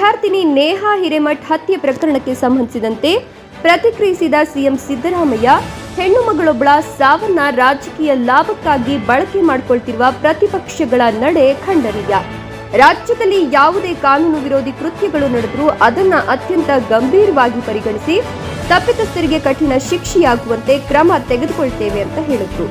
ವಿದ್ಯಾರ್ಥಿನಿ ನೇಹಾ ಹಿರೇಮಠ್ ಹತ್ಯೆ ಪ್ರಕರಣಕ್ಕೆ ಸಂಬಂಧಿಸಿದಂತೆ ಪ್ರತಿಕ್ರಿಯಿಸಿದ ಸಿಎಂ ಸಿದ್ದರಾಮಯ್ಯ, ಹೆಣ್ಣು ಮಗಳೊಬ್ಬಳ ಸಾವನ್ನ ರಾಜಕೀಯ ಲಾಭಕ್ಕಾಗಿ ಬಳಕೆ ಮಾಡಿಕೊಳ್ತಿರುವ ಪ್ರತಿಪಕ್ಷಗಳ ನಡೆ ಖಂಡನೀಯ. ರಾಜ್ಯದಲ್ಲಿ ಯಾವುದೇ ಕಾನೂನು ವಿರೋಧಿ ಕೃತ್ಯಗಳು ನಡೆದರೂ ಅದನ್ನ ಅತ್ಯಂತ ಗಂಭೀರವಾಗಿ ಪರಿಗಣಿಸಿ ತಪ್ಪಿತಸ್ಥರಿಗೆ ಕಠಿಣ ಶಿಕ್ಷೆಯಾಗುವಂತೆ ಕ್ರಮ ತೆಗೆದುಕೊಳ್ತೇವೆ ಅಂತ ಹೇಳಿದ್ರು.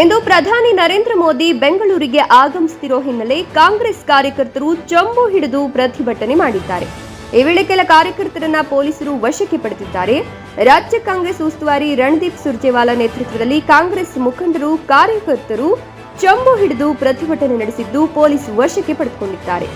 ಇಂದು ಪ್ರಧಾನಿ ನರೇಂದ್ರ ಮೋದಿ ಬೆಂಗಳೂರಿಗೆ ಆಗಮಿಸುತ್ತಿರೋ ಹಿನ್ನೆಲೆ ಕಾಂಗ್ರೆಸ್ ಕಾರ್ಯಕರ್ತರು ಚಂಬು ಹಿಡಿದು ಪ್ರತಿಭಟನೆ ಮಾಡಿದ್ದಾರೆ. ಈ ವೇಳೆ ಕೆಲ ಕಾರ್ಯಕರ್ತರನ್ನ ಪೊಲೀಸರು ವಶಕ್ಕೆ ಪಡೆದಿದ್ದಾರೆ. ರಾಜ್ಯ ಕಾಂಗ್ರೆಸ್ ಉಸ್ತುವಾರಿ ರಣದೀಪ್ ಸುರ್ಜೇವಾಲಾ ನೇತೃತ್ವದಲ್ಲಿ ಕಾಂಗ್ರೆಸ್ ಮುಖಂಡರು, ಕಾರ್ಯಕರ್ತರು ಚಂಬು ಹಿಡಿದು ಪ್ರತಿಭಟನೆ ನಡೆಸಿದ್ದು ಪೊಲೀಸ್ ವಶಕ್ಕೆ ಪಡೆದುಕೊಂಡಿದ್ದಾರೆ.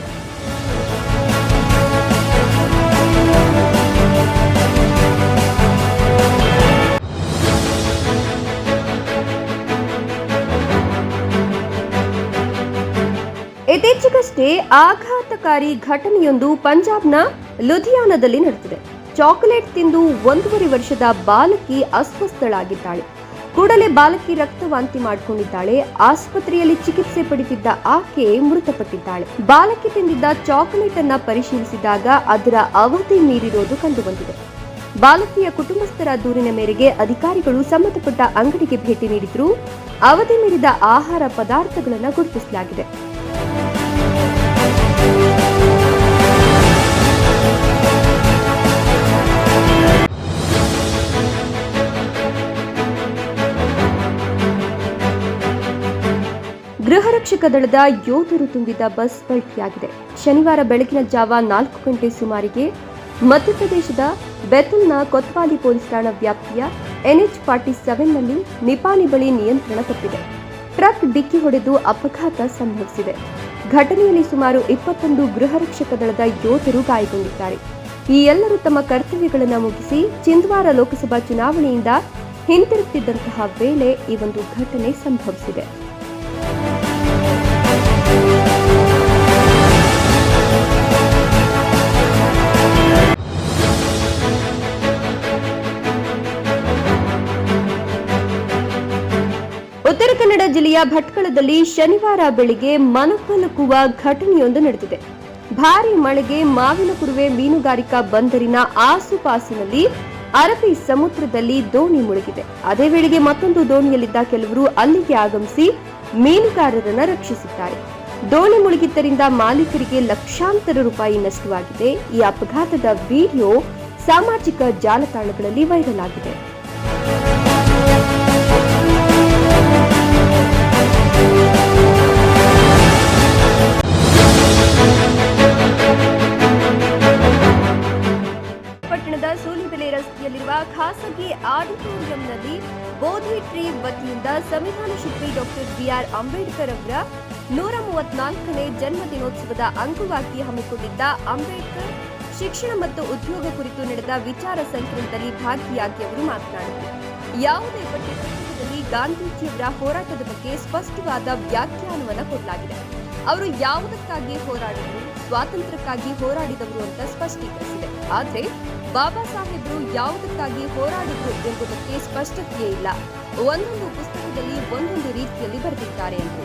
ಇತ್ತೀಚೆಗಷ್ಟೇ ಆಘಾತಕಾರಿ ಘಟನೆಯೊಂದು ಪಂಜಾಬ್ನ ಲುಧಿಯಾನದಲ್ಲಿ ನಡೆದಿದೆ. ಚಾಕೊಲೇಟ್ ತಿಂದು ಒಂದೂವರೆ ವರ್ಷದ ಬಾಲಕಿ ಅಸ್ವಸ್ಥಳಾಗಿದ್ದಾಳೆ. ಕೂಡಲೇ ಬಾಲಕಿ ರಕ್ತವಾಂತಿ ಮಾಡಿಕೊಂಡಿದ್ದಾಳೆ. ಆಸ್ಪತ್ರೆಯಲ್ಲಿ ಚಿಕಿತ್ಸೆ ಪಡೆದಿದ್ದ ಆಕೆ ಮೃತಪಟ್ಟಿದ್ದಾಳೆ. ಬಾಲಕಿ ತಿಂದಿದ್ದ ಚಾಕೊಲೇಟ್ ಅನ್ನ ಪರಿಶೀಲಿಸಿದಾಗ ಅದರ ಅವಧಿ ಮೀರಿರೋದು ಕಂಡುಬಂದಿದೆ. ಬಾಲಕಿಯ ಕುಟುಂಬಸ್ಥರ ದೂರಿನ ಮೇರೆಗೆ ಅಧಿಕಾರಿಗಳು ಸಂಬಂಧಪಟ್ಟ ಅಂಗಡಿಗೆ ಭೇಟಿ ನೀಡಿದ್ರು ಅವಧಿ ಮೀರಿದ ಆಹಾರ ಪದಾರ್ಥಗಳನ್ನು ಗುರುತಿಸಲಾಗಿದೆ. ಗೃಹ ರಕ್ಷಕ ದಳದ ಯೋಧರು ತುಂಬಿದ ಬಸ್ ಪಲ್ಟಿಯಾಗಿದೆ. ಶನಿವಾರ ಬೆಳಗಿನ ಜಾವ ನಾಲ್ಕು ಗಂಟೆ ಸುಮಾರಿಗೆ ಮಧ್ಯಪ್ರದೇಶದ ಬೆತಲ್ನ ಕೊತ್ವಾಲಿ ಪೊಲೀಸ್ ಠಾಣಾ ವ್ಯಾಪ್ತಿಯ ಎನ್ಎಚ್ ಫಾರ್ಟಿ ಸೆವೆನ್ನಲ್ಲಿ ನಿಪಾನಿ ಬಳಿ ನಿಯಂತ್ರಣ ತಪ್ಪಿದೆ. ಟ್ರಕ್ ಡಿಕ್ಕಿ ಹೊಡೆದು ಅಪಘಾತ ಸಂಭವಿಸಿದೆ. ಘಟನೆಯಲ್ಲಿ ಸುಮಾರು ಇಪ್ಪತ್ತೊಂದು ಗೃಹ ರಕ್ಷಕ ದಳದ ಯೋಧರು ಗಾಯಗೊಂಡಿದ್ದಾರೆ. ಈ ಎಲ್ಲರೂ ತಮ್ಮ ಕರ್ತವ್ಯಗಳನ್ನು ಮುಗಿಸಿ ಚಿಂದ್ವಾರ ಲೋಕಸಭಾ ಚುನಾವಣೆಯಿಂದ ಹಿಂತಿರುಗುತ್ತಿದ್ದಂತಹ ವೇಳೆ ಈ ಒಂದು ಘಟನೆ ಸಂಭವಿಸಿದೆ. ಜಿಲ್ಲೆಯ ಭಟ್ಕಳದಲ್ಲಿ ಶನಿವಾರ ಬೆಳಿಗ್ಗೆ ಮನಕಲುಕುವ ಘಟನೆಯೊಂದು ನಡೆದಿದೆ. ಭಾರಿ ಮಳೆಗೆ ಮಾವಿನ ಕುರುವೆ ಮೀನುಗಾರಿಕಾ ಬಂದರಿನ ಆಸುಪಾಸಿನಲ್ಲಿ ಅರಬಿ ಸಮುದ್ರದಲ್ಲಿ ದೋಣಿ ಮುಳುಗಿದೆ. ಅದೇ ವೇಳೆಗೆ ಮತ್ತೊಂದು ದೋಣಿಯಲ್ಲಿದ್ದ ಕೆಲವರು ಅಲ್ಲಿಗೆ ಆಗಮಿಸಿ ಮೀನುಗಾರರನ್ನು ರಕ್ಷಿಸಿದ್ದಾರೆ. ದೋಣಿ ಮುಳುಗಿದ್ದರಿಂದ ಮಾಲೀಕರಿಗೆ ಲಕ್ಷಾಂತರ ರೂಪಾಯಿ ನಷ್ಟವಾಗಿದೆ. ಈ ಅಪಘಾತದ ವಿಡಿಯೋ ಸಾಮಾಜಿಕ ಜಾಲತಾಣಗಳಲ್ಲಿ ವೈರಲ್ ಆಗಿದೆ. ರಸ್ತೆಯಲ್ಲಿರುವ ಖಾಸಗಿ ಆಡಿಟೋರಿಯಂನಲ್ಲಿ ಬೋಧಿ ಟ್ರೀ ವತಿಯಿಂದ ಸಂವಿಧಾನ ಶಿಲ್ಪಿ ಡಾಕ್ಟರ್ ಬಿಆರ್ ಅಂಬೇಡ್ಕರ್ ಅವರ ನೂರ ಮೂವತ್ನಾಲ್ಕನೇ ಜನ್ಮ ದಿನೋತ್ಸವದ ಅಂಗವಾಗಿ ಹಮ್ಮಿಕೊಂಡಿದ್ದ ಅಂಬೇಡ್ಕರ್ ಶಿಕ್ಷಣ ಮತ್ತು ಉದ್ಯೋಗ ಕುರಿತು ನಡೆದ ವಿಚಾರ ಸಂಕಿರಣದಲ್ಲಿ ಭಾಗಿಯಾಗಿ ಅವರು ಮಾತನಾಡಿದರು. ಯಾವುದೇ ಪಠ್ಯಪುಸ್ತಕದಲ್ಲಿ ಗಾಂಧೀಜಿಯವರ ಹೋರಾಟದ ಬಗ್ಗೆ ಸ್ಪಷ್ಟವಾದ ವ್ಯಾಖ್ಯಾನವನ್ನು ಕೊಡಲಾಗಿದೆ ಅವರು ಯಾವುದಕ್ಕಾಗಿ ಹೋರಾಡಿದರು, ಸ್ವಾತಂತ್ರ್ಯಕ್ಕಾಗಿ ಹೋರಾಡಿದವರು ಅಂತ ಸ್ಪಷ್ಟೀಕರಿಸಿದೆ. ಆದರೆ ಬಾಬಾ ಸಾಹೇಬರು ಯಾವುದಕ್ಕಾಗಿ ಹೋರಾಡಿದ್ರು ಎಂಬುದಕ್ಕೆ ಸ್ಪಷ್ಟತೆಯೇ ಇಲ್ಲ. ಒಂದೊಂದು ಪುಸ್ತಕದಲ್ಲಿ ಒಂದೊಂದು ರೀತಿಯಲ್ಲಿ ಬರೆದಿದ್ದಾರೆ ಎಂದು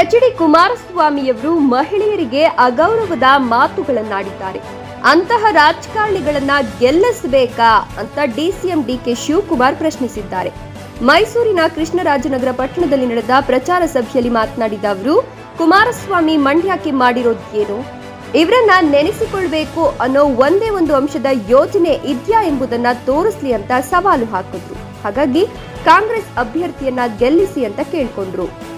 ಎಚ್ ಡಿ ಕುಮಾರಸ್ವಾಮಿಯವರು ಮಹಿಳೆಯರಿಗೆ ಅಗೌರವದ ಮಾತುಗಳನ್ನಾಡಿದ್ದಾರೆ. ಅಂತಹ ರಾಜಕಾರಣಿಗಳನ್ನ ಗೆಲ್ಲಿಸಬೇಕಾ ಅಂತ ಡಿಸಿಎಂ ಡಿಕೆ ಶಿವಕುಮಾರ್ ಪ್ರಶ್ನಿಸಿದ್ದಾರೆ. ಮೈಸೂರಿನ ಕೃಷ್ಣರಾಜನಗರ ಪಟ್ಟಣದಲ್ಲಿ ನಡೆದ ಪ್ರಚಾರ ಸಭೆಯಲ್ಲಿ ಮಾತನಾಡಿದ ಅವರು, ಕುಮಾರಸ್ವಾಮಿ ಮಂಡ್ಯಕ್ಕೆ ಮಾಡಿರೋದೇನು? ಇವರನ್ನ ನೆನೆಸಿಕೊಳ್ಬೇಕು ಅನ್ನೋ ಒಂದೇ ಒಂದು ಅಂಶದ ಯೋಜನೆ ಇದ್ಯಾ ಎಂಬುದನ್ನ ತೋರಿಸ್ಲಿ ಅಂತ ಸವಾಲು ಹಾಕಿದ್ರು. ಹಾಗಾಗಿ ಕಾಂಗ್ರೆಸ್ ಅಭ್ಯರ್ಥಿಯನ್ನ ಗೆಲ್ಲಿಸಿ ಅಂತ ಕೇಳ್ಕೊಂಡ್ರು.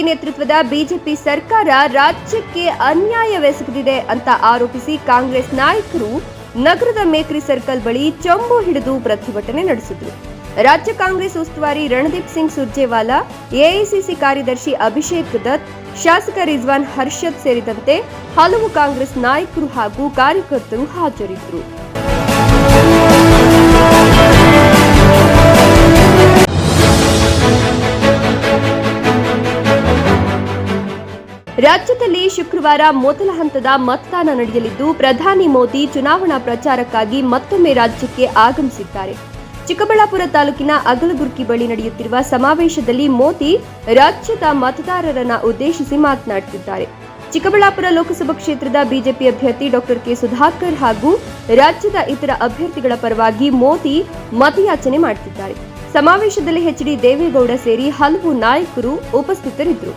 ಮೋದಿ ನೇತೃತ್ವದ ಬಿಜೆಪಿ ಸರ್ಕಾರ ರಾಜ್ಯಕ್ಕೆ ಅನ್ಯಾಯವೆಸಗಿದೆ ಅಂತ ಆರೋಪಿಸಿ ಕಾಂಗ್ರೆಸ್ ನಾಯಕರು ನಗರದ ಮೇಕ್ರಿ ಸರ್ಕಲ್ ಬಳಿ ಚಂಬು ಹಿಡಿದು ಪ್ರತಿಭಟನೆ ನಡೆಸಿದರು. ರಾಜ್ಯ ಕಾಂಗ್ರೆಸ್ ಉಸ್ತುವಾರಿ ರಣದೀಪ್ ಸಿಂಗ್ ಸುರ್ಜೇವಾಲಾ, ಎಐಸಿಸಿ ಕಾರ್ಯದರ್ಶಿ ಅಭಿಷೇಕ್ ದತ್, ಶಾಸಕ ರಿಜ್ವಾನ್ ಹರ್ಷದ್ ಸೇರಿದಂತೆ ಹಲವು ಕಾಂಗ್ರೆಸ್ ನಾಯಕರು ಹಾಗೂ ಕಾರ್ಯಕರ್ತರು ಹಾಜರಿದ್ದರು ರಾಜ್ಯದಲ್ಲಿ ಶುಕ್ರವಾರ ಮೊದಲ ಹಂತದ ಮತದಾನ ನಡೆಯಲಿದ್ದು, ಪ್ರಧಾನಿ ಮೋದಿ ಚುನಾವಣಾ ಪ್ರಚಾರಕ್ಕಾಗಿ ಮತ್ತೊಮ್ಮೆ ರಾಜ್ಯಕ್ಕೆ ಆಗಮಿಸಿದ್ದಾರೆ. ಚಿಕ್ಕಬಳ್ಳಾಪುರ ತಾಲೂಕಿನ ಅಗಲಗುರ್ಕಿ ಬಳಿ ನಡೆಯುತ್ತಿರುವ ಸಮಾವೇಶದಲ್ಲಿ ಮೋದಿ ರಾಜ್ಯದ ಮತದಾರರನ್ನ ಉದ್ದೇಶಿಸಿ ಮಾತನಾಡುತ್ತಿದ್ದಾರೆ. ಚಿಕ್ಕಬಳ್ಳಾಪುರ ಲೋಕಸಭಾ ಕ್ಷೇತ್ರದ ಬಿಜೆಪಿ ಅಭ್ಯರ್ಥಿ ಡಾಕ್ಟರ್ ಕೆ ಸುಧಾಕರ್ ಹಾಗೂ ರಾಜ್ಯದ ಇತರ ಅಭ್ಯರ್ಥಿಗಳ ಪರವಾಗಿ ಮೋದಿ ಮತಯಾಚನೆ ಮಾಡುತ್ತಿದ್ದಾರೆ. ಸಮಾವೇಶದಲ್ಲಿ ಎಚ್ಡಿ ದೇವೇಗೌಡ ಸೇರಿ ಹಲವು ನಾಯಕರು ಉಪಸ್ಥಿತರಿದ್ದರು.